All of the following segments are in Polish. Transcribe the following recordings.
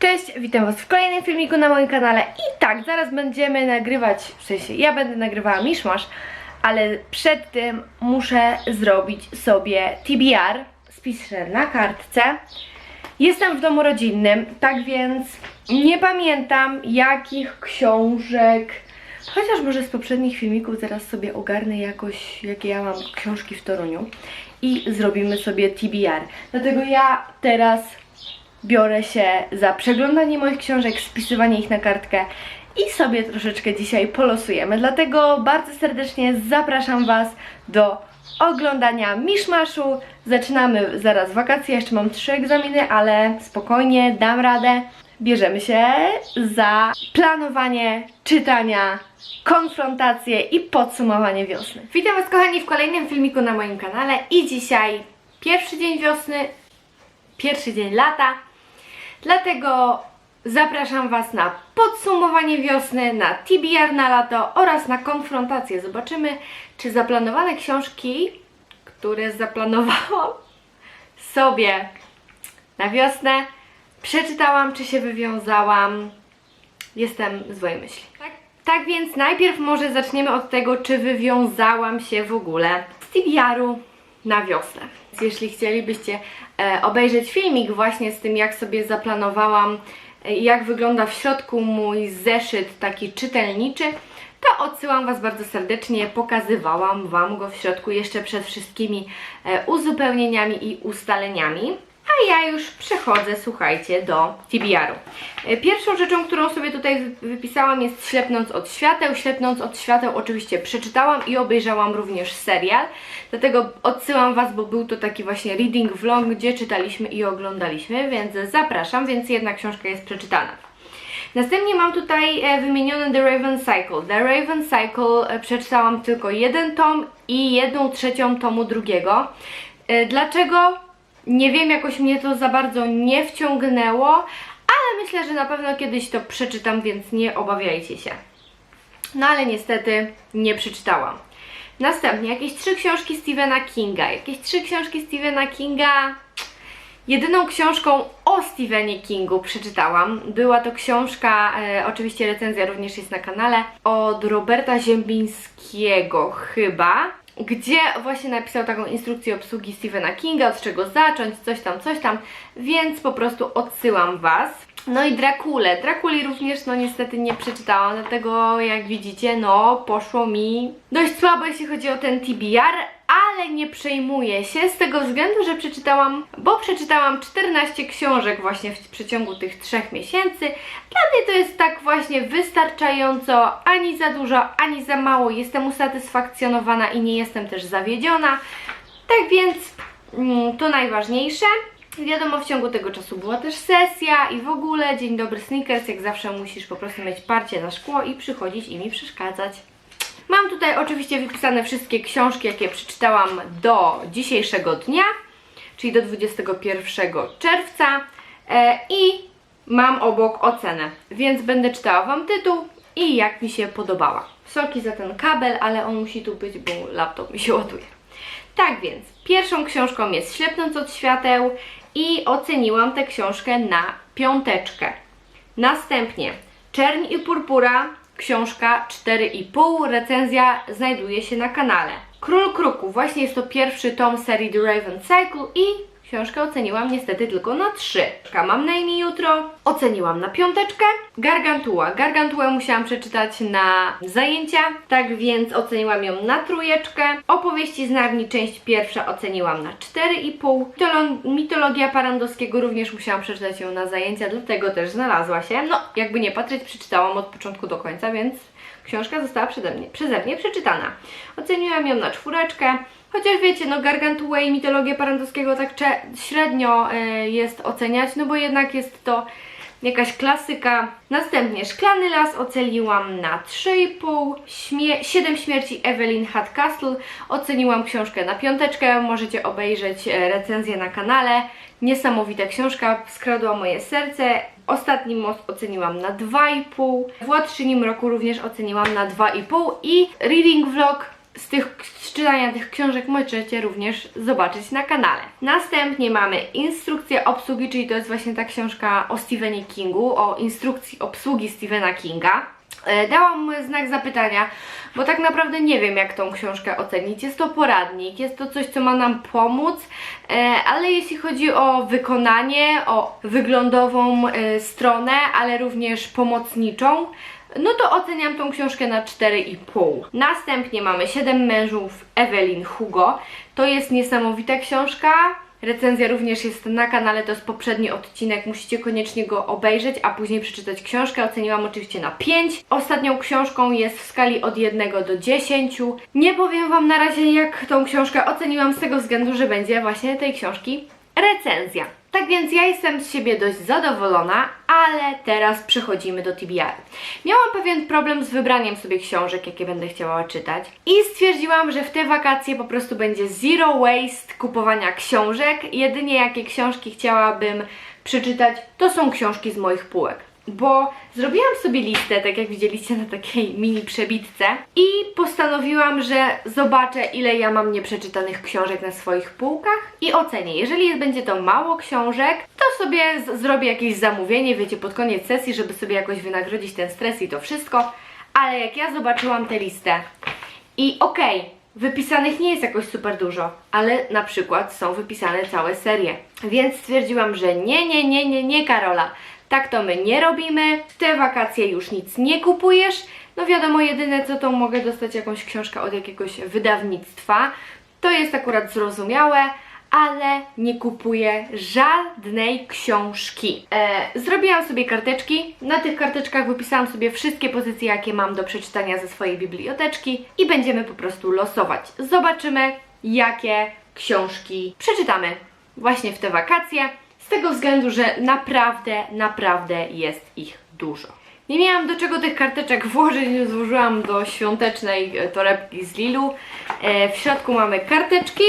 Cześć, witam Was w kolejnym filmiku na moim kanale i tak, zaraz będziemy nagrywać, w sensie ja będę nagrywała miszmasz, ale przed tym muszę zrobić sobie TBR, spiszę na kartce. Jestem w domu rodzinnym, tak więc nie pamiętam jakich książek, chociaż może z poprzednich filmików zaraz sobie ogarnę jakoś, jakie ja mam książki w Toruniu i zrobimy sobie TBR. Dlatego ja teraz biorę się za przeglądanie moich książek, spisywanie ich na kartkę i sobie troszeczkę dzisiaj polosujemy. Dlatego bardzo serdecznie zapraszam Was do oglądania Miszmaszu. Zaczynamy zaraz wakacje, jeszcze mam trzy egzaminy, ale spokojnie, dam radę. Bierzemy się za planowanie czytania, konfrontację i podsumowanie wiosny. Witam Was kochani w kolejnym filmiku na moim kanale i dzisiaj pierwszy dzień wiosny, pierwszy dzień lata. Dlatego zapraszam Was na podsumowanie wiosny, na TBR na lato oraz na konfrontację. Zobaczymy, czy zaplanowane książki, które zaplanowałam sobie na wiosnę, przeczytałam, czy się wywiązałam. Jestem złej myśli. Tak? tak więc najpierw może zaczniemy od tego, czy wywiązałam się w ogóle z TBR-u na wiosnę. Jeśli chcielibyście e, obejrzeć filmik właśnie z tym, jak sobie zaplanowałam, e, jak wygląda w środku mój zeszyt taki czytelniczy, to odsyłam Was bardzo serdecznie. Pokazywałam Wam go w środku jeszcze przed wszystkimi e, uzupełnieniami i ustaleniami. Ja już przechodzę, słuchajcie, do TBR-u. E, Pierwszą rzeczą, którą sobie tutaj wy- wypisałam jest Ślepnąc od świateł. Ślepnąc od świateł oczywiście przeczytałam i obejrzałam również serial. Dlatego odsyłam Was, bo był to taki właśnie reading vlog, gdzie czytaliśmy i oglądaliśmy, więc zapraszam, więc jedna książka jest przeczytana. Następnie mam tutaj e, wymieniony The Raven Cycle. The Raven Cycle e, przeczytałam tylko jeden tom i jedną trzecią tomu drugiego. Dlaczego? Nie wiem, jakoś mnie to za bardzo nie wciągnęło, ale myślę, że na pewno kiedyś to przeczytam, więc nie obawiajcie się. No ale niestety nie przeczytałam. Następnie jakieś trzy książki Stephena Kinga. Jakieś trzy książki Stephena Kinga. Jedyną książką o Stephenie Kingu przeczytałam. Była to książka, e, oczywiście recenzja również jest na kanale, od Roberta Ziembińskiego chyba, gdzie właśnie napisał taką instrukcję obsługi Stephena Kinga, od czego zacząć, coś tam, coś tam, więc po prostu odsyłam Was. No i Drakule. Drakuli również no niestety nie przeczytałam, dlatego jak widzicie, no poszło mi dość słabo jeśli chodzi o ten TBR, ale nie przejmuję się z tego względu, że przeczytałam, bo przeczytałam 14 książek właśnie w przeciągu tych trzech miesięcy. Dla mnie to jest tak właśnie wystarczająco, ani za dużo, ani za mało. Jestem usatysfakcjonowana i nie jestem też zawiedziona. Tak więc mm, to najważniejsze. Wiadomo, w ciągu tego czasu była też sesja i w ogóle dzień dobry sneakers, jak zawsze musisz po prostu mieć parcie na szkło i przychodzić i mi przeszkadzać. Mam tutaj oczywiście wypisane wszystkie książki, jakie przeczytałam do dzisiejszego dnia, czyli do 21 czerwca e, i mam obok ocenę, więc będę czytała Wam tytuł i jak mi się podobała. Sorki za ten kabel, ale on musi tu być, bo laptop mi się ładuje. Tak więc, pierwszą książką jest Ślepnąc od świateł i oceniłam tę książkę na piąteczkę. Następnie Czerń i Purpura, książka 4,5, recenzja znajduje się na kanale. Król Kruku, właśnie jest to pierwszy tom serii The Raven Cycle i książkę oceniłam niestety tylko na 3. Mam na imię jutro, oceniłam na piąteczkę. Gargantua, Gargantuę musiałam przeczytać na zajęcia, tak więc oceniłam ją na trójeczkę. Opowieści z Narni, część pierwsza oceniłam na 4,5. Mitolo- Mitologia Parandowskiego również musiałam przeczytać ją na zajęcia, dlatego też znalazła się. No, jakby nie patrzeć, przeczytałam od początku do końca, więc książka została przeze mnie, przeze mnie przeczytana. Oceniłam ją na czwóreczkę. Chociaż wiecie, no Gargantuę i mitologię Parandowskiego tak średnio e, jest oceniać, no bo jednak jest to jakaś klasyka. Następnie Szklany Las oceniłam na 3,5. Śmie- Siedem śmierci Evelyn Hardcastle oceniłam książkę na piąteczkę. Możecie obejrzeć e, recenzję na kanale. Niesamowita książka, skradła moje serce. Ostatni most oceniłam na 2,5. W Łatrzynim roku również oceniłam na 2,5 i Reading Vlog z tych z czytania tych książek możecie również zobaczyć na kanale. Następnie mamy instrukcję obsługi, czyli to jest właśnie ta książka o Stephenie Kingu, o instrukcji obsługi Stephena Kinga. E, Dałam znak zapytania, bo tak naprawdę nie wiem, jak tą książkę ocenić. Jest to poradnik, jest to coś, co ma nam pomóc, ale jeśli chodzi o wykonanie, o wyglądową e, stronę, ale również pomocniczą, no to oceniam tą książkę na 4,5. Następnie mamy 7 mężów Evelyn Hugo. To jest niesamowita książka. Recenzja również jest na kanale, to jest poprzedni odcinek, musicie koniecznie go obejrzeć, a później przeczytać książkę. Oceniłam oczywiście na 5. Ostatnią książką jest w skali od 1 do 10. Nie powiem Wam na razie, jak tą książkę oceniłam, z tego względu, że będzie właśnie tej książki recenzja. Tak więc ja jestem z siebie dość zadowolona, ale teraz przechodzimy do TBR. Miałam pewien problem z wybraniem sobie książek, jakie będę chciała czytać i stwierdziłam, że w te wakacje po prostu będzie zero waste kupowania książek. Jedynie jakie książki chciałabym przeczytać, to są książki z moich półek bo zrobiłam sobie listę, tak jak widzieliście na takiej mini przebitce i postanowiłam, że zobaczę ile ja mam nieprzeczytanych książek na swoich półkach i ocenię. Jeżeli będzie to mało książek, to sobie zrobię jakieś zamówienie, wiecie, pod koniec sesji, żeby sobie jakoś wynagrodzić ten stres i to wszystko, ale jak ja zobaczyłam tę listę i okej, wypisanych nie jest jakoś super dużo, ale na przykład są wypisane całe serie. Więc stwierdziłam, że nie, nie, nie, nie, nie, Karola. Tak to my nie robimy. W te wakacje już nic nie kupujesz. No wiadomo, jedyne co to mogę dostać jakąś książkę od jakiegoś wydawnictwa. To jest akurat zrozumiałe, ale nie kupuję żadnej książki. E, zrobiłam sobie karteczki. Na tych karteczkach wypisałam sobie wszystkie pozycje, jakie mam do przeczytania ze swojej biblioteczki i będziemy po prostu losować. Zobaczymy, jakie książki przeczytamy właśnie w te wakacje. Tego względu, że naprawdę, naprawdę jest ich dużo. Nie miałam do czego tych karteczek włożyć, więc złożyłam do świątecznej e, torebki z Lilu. E, w środku mamy karteczki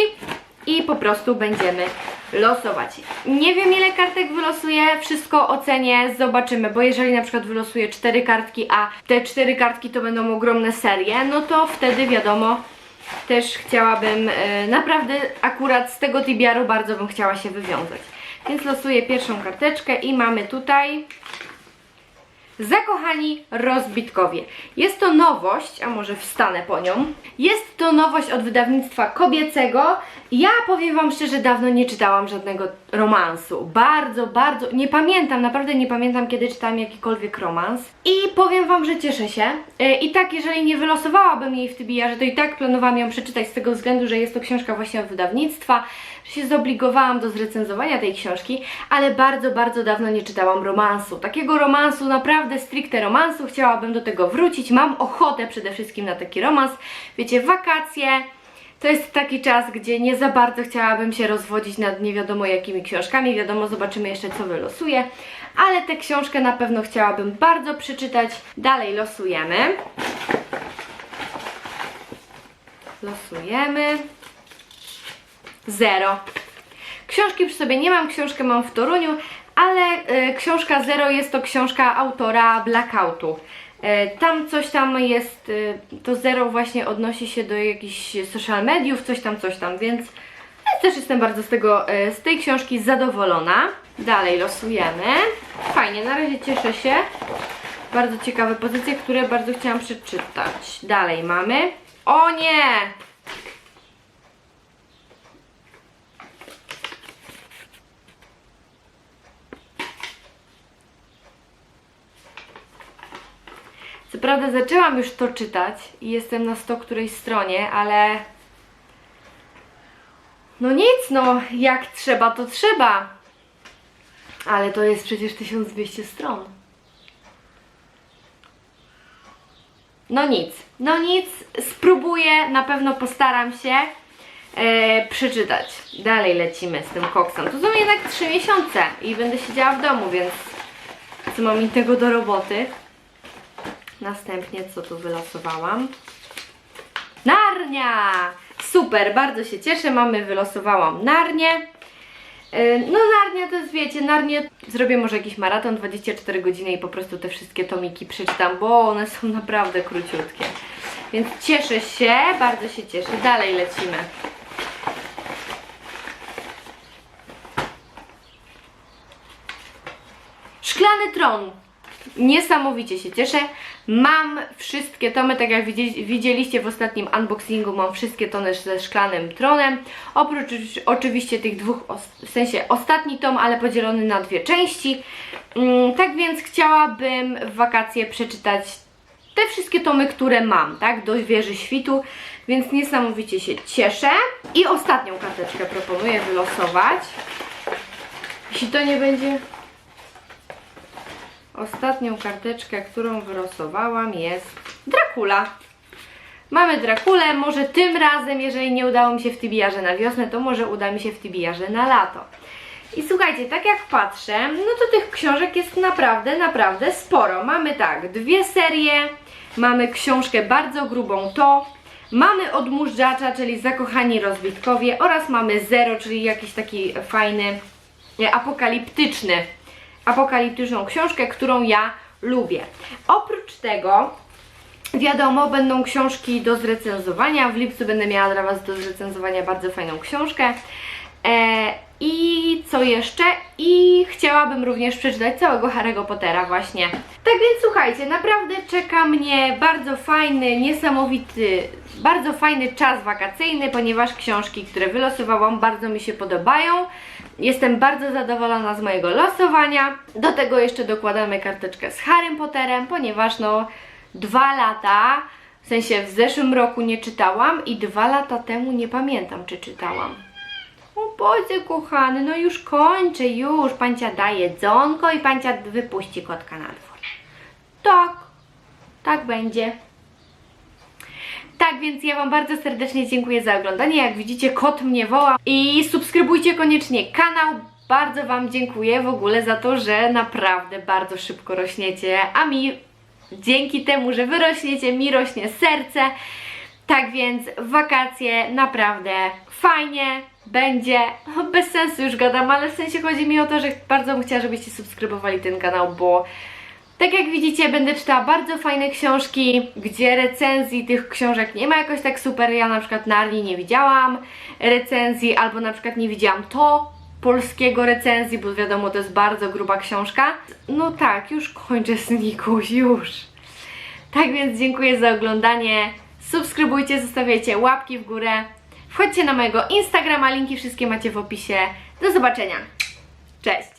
i po prostu będziemy losować. Nie wiem ile kartek wylosuję, wszystko ocenię, zobaczymy, bo jeżeli na przykład wylosuję cztery kartki, a te cztery kartki to będą ogromne serie, no to wtedy wiadomo, też chciałabym, e, naprawdę akurat z tego Tibiaru bardzo bym chciała się wywiązać. Więc losuję pierwszą karteczkę i mamy tutaj Zakochani rozbitkowie. Jest to nowość, a może wstanę po nią. Jest to nowość od wydawnictwa kobiecego. Ja powiem Wam szczerze, dawno nie czytałam żadnego romansu. Bardzo, bardzo, nie pamiętam, naprawdę nie pamiętam, kiedy czytałam jakikolwiek romans. I powiem Wam, że cieszę się. E, I tak, jeżeli nie wylosowałabym jej w TBR, to i tak planowałam ją przeczytać z tego względu, że jest to książka właśnie od wydawnictwa, się zobligowałam do zrecenzowania tej książki, ale bardzo, bardzo dawno nie czytałam romansu. Takiego romansu, naprawdę stricte romansu, chciałabym do tego wrócić. Mam ochotę przede wszystkim na taki romans. Wiecie, wakacje. To jest taki czas, gdzie nie za bardzo chciałabym się rozwodzić nad nie wiadomo jakimi książkami. Wiadomo, zobaczymy jeszcze co wylosuje. Ale tę książkę na pewno chciałabym bardzo przeczytać. Dalej losujemy. Losujemy. Zero. Książki przy sobie nie mam, książkę mam w Toruniu, ale e, książka Zero jest to książka autora Blackoutu. E, tam coś tam jest, e, to Zero właśnie odnosi się do jakichś social mediów, coś tam, coś tam, więc też jestem bardzo z tego, z tej książki zadowolona. Dalej losujemy. Fajnie, na razie cieszę się. Bardzo ciekawe pozycje, które bardzo chciałam przeczytać. Dalej mamy. O nie! Co prawda zaczęłam już to czytać i jestem na sto którejś stronie, ale no nic, no jak trzeba to trzeba. Ale to jest przecież 1200 stron. No nic, no nic, spróbuję, na pewno postaram się e, przeczytać. Dalej lecimy z tym koksem. To są jednak 3 miesiące i będę siedziała w domu, więc co mam innego do roboty. Następnie co tu wylosowałam? Narnia! Super, bardzo się cieszę, mamy, wylosowałam Narnię. Yy, No Narnia to jest, wiecie, Narnię zrobię może jakiś maraton 24 godziny i po prostu te wszystkie tomiki przeczytam, bo one są naprawdę króciutkie. Więc cieszę się, bardzo się cieszę. Dalej lecimy. Szklany tron. Niesamowicie się cieszę. Mam wszystkie tomy, tak jak widzieli- widzieliście w ostatnim unboxingu, mam wszystkie tony ze szklanym tronem. Oprócz oczywiście tych dwóch, w sensie ostatni tom, ale podzielony na dwie części. Mm, tak więc chciałabym w wakacje przeczytać te wszystkie tomy, które mam, tak, do Wieży Świtu, więc niesamowicie się cieszę. I ostatnią karteczkę proponuję wylosować. Jeśli to nie będzie... Ostatnią karteczkę, którą wylosowałam jest Dracula. Mamy Drakulę, może tym razem, jeżeli nie udało mi się w Tibiarze na wiosnę, to może uda mi się w Tibiarze na lato. I słuchajcie, tak jak patrzę, no to tych książek jest naprawdę, naprawdę sporo. Mamy tak, dwie serie, mamy książkę bardzo grubą to, mamy Odmurzacza, czyli Zakochani Rozbitkowie oraz mamy Zero, czyli jakiś taki fajny, e, apokaliptyczny, apokaliptyczną książkę, którą ja lubię. Oprócz tego Wiadomo, będą książki do zrecenzowania. W lipcu będę miała dla Was do zrecenzowania bardzo fajną książkę. E, I co jeszcze? I chciałabym również przeczytać całego Harry'ego Pottera właśnie. Tak więc słuchajcie, naprawdę czeka mnie bardzo fajny, niesamowity, bardzo fajny czas wakacyjny, ponieważ książki, które wylosowałam, bardzo mi się podobają. Jestem bardzo zadowolona z mojego losowania. Do tego jeszcze dokładamy karteczkę z Harrym Potterem, ponieważ no dwa lata, w sensie w zeszłym roku nie czytałam i dwa lata temu nie pamiętam, czy czytałam. O Boże kochany, no już kończę, już. Pancia da jedzonko i pancia wypuści kotka na dwór. Tak, tak będzie. Tak więc ja Wam bardzo serdecznie dziękuję za oglądanie. Jak widzicie, kot mnie woła. I subskrybujcie koniecznie kanał. Bardzo Wam dziękuję w ogóle za to, że naprawdę bardzo szybko rośniecie, a mi dzięki temu, że Wy rośniecie, mi rośnie serce. Tak więc wakacje naprawdę fajnie będzie. Bez sensu już gadam, ale w sensie chodzi mi o to, że bardzo bym chciała, żebyście subskrybowali ten kanał, bo tak jak widzicie, będę czytała bardzo fajne książki, gdzie recenzji tych książek nie ma jakoś tak super. Ja na przykład Narni nie widziałam recenzji, albo na przykład nie widziałam to polskiego recenzji, bo wiadomo, to jest bardzo gruba książka. No tak, już kończę Snikuś, już. Tak więc dziękuję za oglądanie. Subskrybujcie, zostawiajcie łapki w górę. Wchodźcie na mojego Instagrama, linki wszystkie macie w opisie. Do zobaczenia. Cześć!